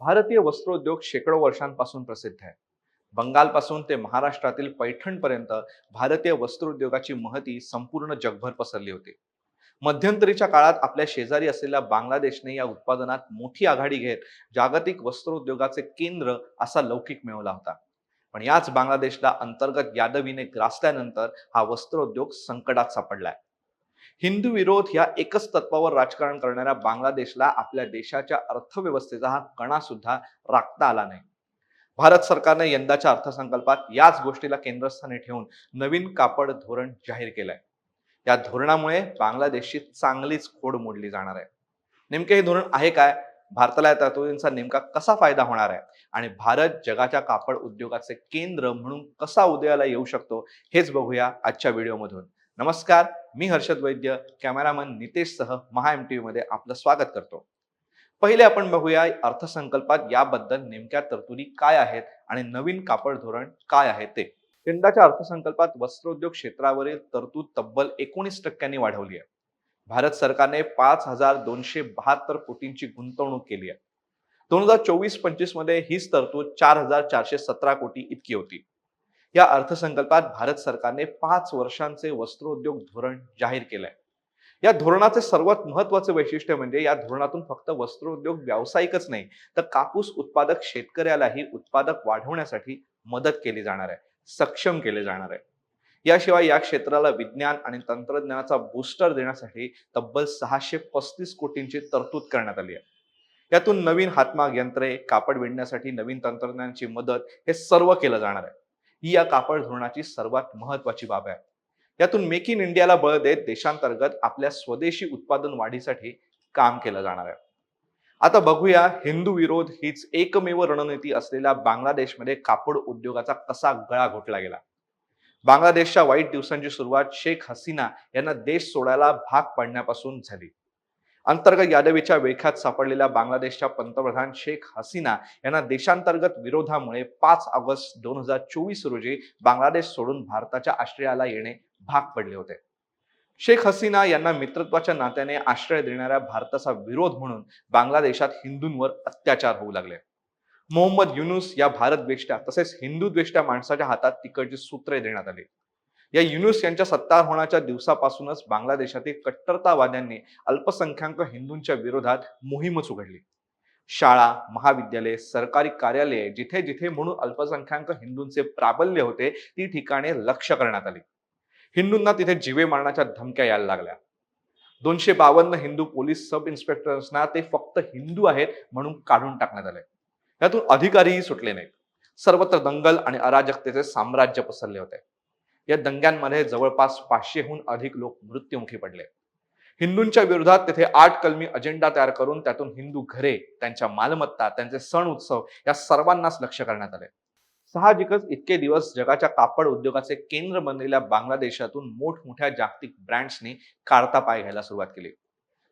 भारतीय वस्त्रोद्योग शेकडो वर्षांपासून प्रसिद्ध आहे. बंगालपासून ते महाराष्ट्रातील पैठणपर्यंत भारतीय वस्त्रोद्योगाची महती संपूर्ण जगभर पसरली होती. मध्यंतरीच्या काळात आपल्या शेजारी असलेल्या बांगलादेशने या उत्पादनात मोठी आघाडी घेत जागतिक वस्त्रोद्योगाचे केंद्र असा लौकिक मिळवला होता. पण याच बांगलादेशला अंतर्गत यादवीने ग्रासल्यानंतर हा वस्त्रोद्योग संकटात सापडलाय. हिंदू विरोध या एकच तत्वावर राजकारण करणाऱ्या बांगलादेशला आपल्या देशाच्या अर्थव्यवस्थेचा हा कणा सुद्धा राखता आला नाही. भारत सरकारने यंदाच्या अर्थसंकल्पात याच गोष्टीला केंद्रस्थानी ठेवून नवीन कापड धोरण जाहीर केलंय. या धोरणामुळे बांगलादेशची चांगलीच खोड मोडली जाणार आहे. नेमके हे धोरण आहे काय? भारताला या तरतुदींचा नेमका कसा फायदा होणार आहे? आणि भारत जगाच्या कापड उद्योगाचे केंद्र म्हणून कसा उदयाला येऊ शकतो? हेच बघूया आजच्या व्हिडिओमधून. नमस्कार मी हर्षद वैद्य कॅमेरामन नितेशसह महा एम टी मध्ये आपलं स्वागत करतो. पहिले आपण बघूया अर्थसंकल्पात याबद्दल नेमक्या तरतुदी काय आहेत आणि नवीन कापड धोरण काय आहे ते. यंदाच्या अर्थसंकल्पात वस्त्रोद्योग क्षेत्रावरील तरतूद तब्बल एकोणीस टक्क्यांनी वाढवली आहे. भारत सरकारने पाच हजार दोनशे बहात्तर कोटींची गुंतवणूक केली आहे. दोन हजार चोवीस पंचवीसमध्ये हीच तरतूद चार हजार चारशे सतरा कोटी इतकी होती. या अर्थसंकल्पात भारत सरकारने पाच वर्षांचे वस्त्रोद्योग धोरण जाहीर केलंय. या धोरणाचे सर्वात महत्त्वाचे वैशिष्ट्य म्हणजे या धोरणातून फक्त वस्त्रोद्योग व्यावसायिकच नाही तर कापूस उत्पादक शेतकऱ्यालाही उत्पादक वाढवण्यासाठी मदत केली जाणार आहे सक्षम केले जाणार आहे. याशिवाय या क्षेत्राला विज्ञान आणि तंत्रज्ञानाचा बूस्टर देण्यासाठी तब्बल सहाशे पस्तीस कोटींची तरतूद करण्यात आली आहे. यातून नवीन हातमाग यंत्रे कापड विणण्यासाठी नवीन तंत्रज्ञानाची मदत हे सर्व केलं जाणार आहे. ही या कापड धोरणाची सर्वात महत्वाची बाब आहे. यातून मेक इन इंडियाला बळ देत देशांतर्गत आपल्या स्वदेशी उत्पादन वाढीसाठी काम केलं जाणार आहे. आता बघूया हिंदू विरोध हीच एकमेव रणनीती असलेल्या बांगलादेशमध्ये कापड उद्योगाचा कसा गळा घोटला गेला. बांगलादेशच्या वाईट दिवसांची सुरुवात शेख हसीना यांना देश सोडायला भाग पडण्यापासून झाली. अंतर्गत यादवीच्या वेख्यात सापडलेल्या बांगलादेशच्या पंतप्रधान शेख हसीना यांना देशांतर्गत विरोधामुळे पाच ऑगस्ट दोन हजार चोवीस रोजी बांगलादेश सोडून भारताच्या आश्रयाला येणे भाग पडले होते. शेख हसीना यांना मित्रत्वाच्या नात्याने आश्रय देणाऱ्या भारताचा विरोध म्हणून बांगलादेशात हिंदूंवर अत्याचार होऊ लागले. मोहम्मद युनुस या भारत द्वेष्ट्या तसेच हिंदू द्वेष्ट्या माणसाच्या हातात तिकडची सूत्रे देण्यात आली. या युनुस यांच्या सत्तार होण्याच्या दिवसापासूनच बांगलादेशातील कट्टरतावाद्यांनी अल्पसंख्याक हिंदूंच्या विरोधात मोहीमच उघडली. शाळा महाविद्यालय सरकारी कार्यालये जिथे जिथे म्हणून अल्पसंख्याक हिंदूंचे प्राबल्य होते ती ठिकाणे लक्ष करण्यात आली. हिंदूंना तिथे जीवे मारण्याच्या धमक्या यायला लागल्या. दोनशे बावन्न हिंदू पोलीस सब इन्स्पेक्टर्सना ते फक्त हिंदू आहेत म्हणून काढून टाकण्यात आले. यातून अधिकारीही सुटले नाहीत. सर्वत्र दंगल आणि अराजकतेचे साम्राज्य पसरले होते. या दंग्यांमध्ये जवळपास पाचशेहून अधिक लोक मृत्युमुखी पडले. हिंदूंच्या विरोधात तेथे आठ कलमी अजेंडा तयार करून त्यातून हिंदू घरे त्यांच्या मालमत्ता त्यांचे सण उत्सव या सर्वांनाच लक्ष करण्यात आले. साहजिकच इतके दिवस जगाच्या कापड उद्योगाचे केंद्र बनलेल्या बांगलादेशातून मोठमोठ्या जागतिक ब्रँड्सनी काढता पाय घ्यायला सुरुवात केली.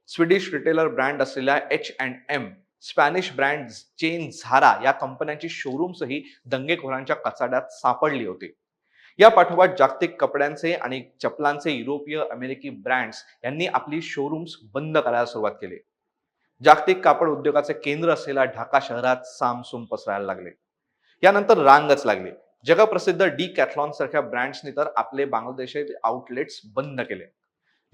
स्वीडिश रिटेलर ब्रँड असलेल्या H and M Spanish brand chain Zara या कंपन्यांची शोरूम्सही दंगेखोरांच्या कचाड्यात सापडली होती. या पाठोपाठ जागतिक कपड्यांचे आणि चपलांचे युरोपीय अमेरिकी ब्रँड्स यांनी आपली शोरूम्स बंद करायला सुरुवात केली. जागतिक कापड उद्योगाचे केंद्र असलेल्या ढाका शहरात सामसूम पसरायला लागले. यानंतर रांगच लागली. जगप्रसिद्ध डी कॅथलॉन सारख्या ब्रँड्सनी तर आपले बांगलादेशातील आउटलेट्स बंद केले.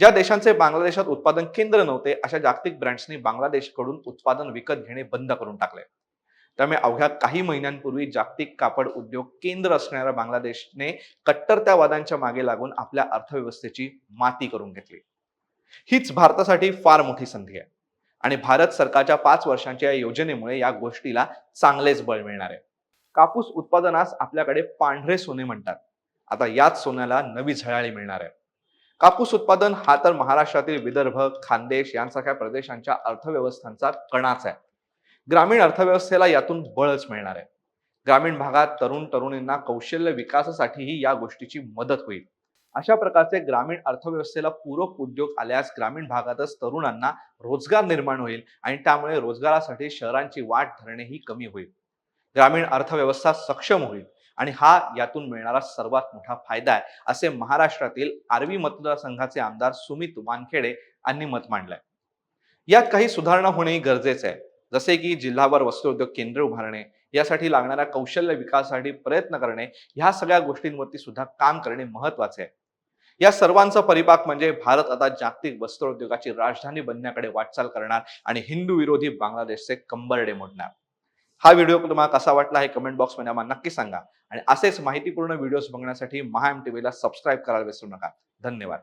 ज्या देशांचे बांगलादेशात उत्पादन केंद्र नव्हते अशा जागतिक ब्रँड्सनी बांगलादेशकडून उत्पादन विकत घेणे बंद करून टाकले. त्यामुळे अवघ्या काही महिन्यांपूर्वी जागतिक कापड उद्योग केंद्र असणाऱ्या बांगलादेशने कट्टरत्यावादांच्या मागे लागून आपल्या अर्थव्यवस्थेची माती करून घेतली. हीच भारतासाठी फार मोठी संधी आहे. आणि भारत सरकारच्या पाच वर्षांच्या या योजनेमुळे या गोष्टीला चांगलेच बळ मिळणार आहे. कापूस उत्पादनास आपल्याकडे पांढरे सोने म्हणतात. आता याच सोन्याला नवी झळाळी मिळणार आहे. कापूस उत्पादन हा तर महाराष्ट्रातील विदर्भ खानदेश यांसारख्या प्रदेशांच्या अर्थव्यवस्थांचा कणाच आहे. ग्रामीण अर्थव्यवस्थेला यातून बळच मिळणार आहे. ग्रामीण भागात तरुण तरुणींना कौशल्य विकासासाठीही या गोष्टीची मदत होईल. अशा प्रकारचे ग्रामीण अर्थव्यवस्थेला पूरक उद्योग आल्यास ग्रामीण भागातच तरुणांना रोजगार निर्माण होईल आणि त्यामुळे रोजगारासाठी शहरांची वाट धरणेही कमी होईल. ग्रामीण अर्थव्यवस्था सक्षम होईल आणि हा यातून मिळणारा सर्वात मोठा फायदा आहे असे महाराष्ट्रातील आर्वी मतदारसंघाचे आमदार सुमित वानखेडे यांनी मत मांडलंय. यात काही सुधारणा होणेही गरजेचे आहे. जसे की जिल्हाभर वस्त्रोद्योग केंद्र उभारणे यासाठी लागणाऱ्या कौशल्य विकासासाठी प्रयत्न करणे ह्या सगळ्या गोष्टींवरती सुद्धा काम करणे महत्त्वाचे आहे. या सर्वांचा परिपाक म्हणजे भारत आता जागतिक वस्त्रोद्योगाची राजधानी बनण्याकडे वाटचाल करणार आणि हिंदू विरोधी बांगलादेशचे कंबरडे मोडणार. हा व्हिडिओ तुम्हाला कसा वाटला हे कमेंट बॉक्समध्ये आम्हाला नक्की सांगा. आणि असेच माहितीपूर्ण व्हिडिओज बघण्यासाठी महा एम टीव्हीला सबस्क्राईब करायला विसरू नका. धन्यवाद.